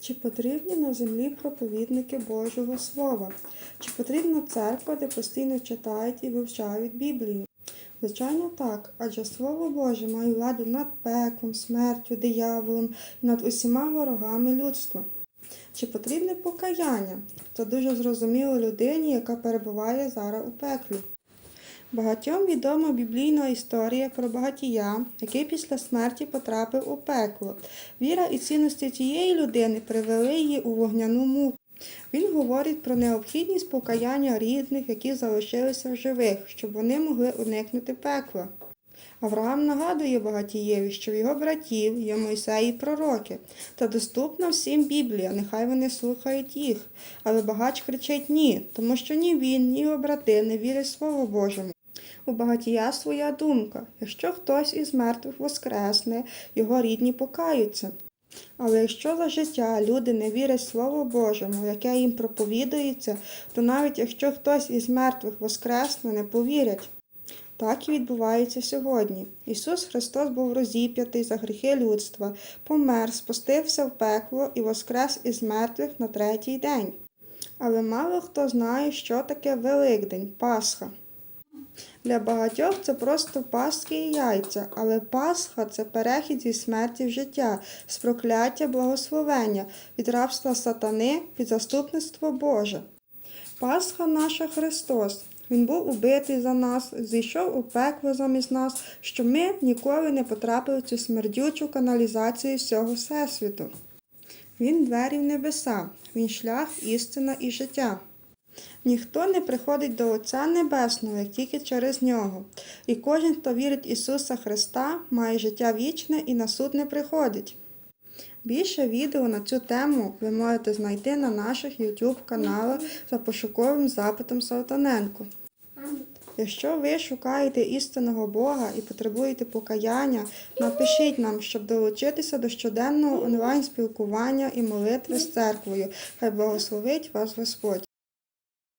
Чи потрібні на землі проповідники Божого Слова? Чи потрібна церква, де постійно читають і вивчають Біблію? Звичайно, так, адже Слово Боже має владу над пеклом, смертю, дияволом і над усіма ворогами людства. Чи потрібне покаяння? Це дуже зрозуміло людині, яка перебуває зараз у пеклі. Багатьом відома біблійна історія про багатія, який після смерті потрапив у пекло. Віра і цінності цієї людини привели її у вогняну муку. Він говорить про необхідність покаяння рідних, які залишилися в живих, щоб вони могли уникнути пекла. Авраам нагадує багатієві, що в його братів є Мойсей і пророки, та доступна всім Біблія, нехай вони слухають їх. Але багач кричить ні, тому що ні він, ні його брати не вірять Слову Божому. У багатія своя думка. Якщо хтось із мертвих воскресне, його рідні покаються. Але якщо за життя люди не вірять Слову Божому, яке їм проповідується, то навіть якщо хтось із мертвих воскресне, не повірять. Так і відбувається сьогодні. Ісус Христос був розіп'ятий за гріхи людства, помер, спустився в пекло і воскрес із мертвих на третій день. Але мало хто знає, що таке Великдень, Пасха. Для багатьох це просто паски і яйця, але Пасха це перехід зі смерті в життя, з прокляття благословення, від рабства сатани під заступництво Боже. Пасха наша Христос. Він був убитий за нас, зійшов у пекло замість нас, щоб ми ніколи не потрапили в цю смердючу каналізацію всього Всесвіту. Він двері в небеса, він шлях, істина і життя. Ніхто не приходить до Отця Небесного, як тільки через нього. І кожен, хто вірить Ісуса Христа, має життя вічне і на суд не приходить. Більше відео на цю тему ви можете знайти на наших YouTube каналах за пошуковим запитом Салтаненко. Якщо ви шукаєте істинного Бога і потребуєте покаяння, напишіть нам, щоб долучитися до щоденного онлайн спілкування і молитви з церквою. Хай благословить вас Господь.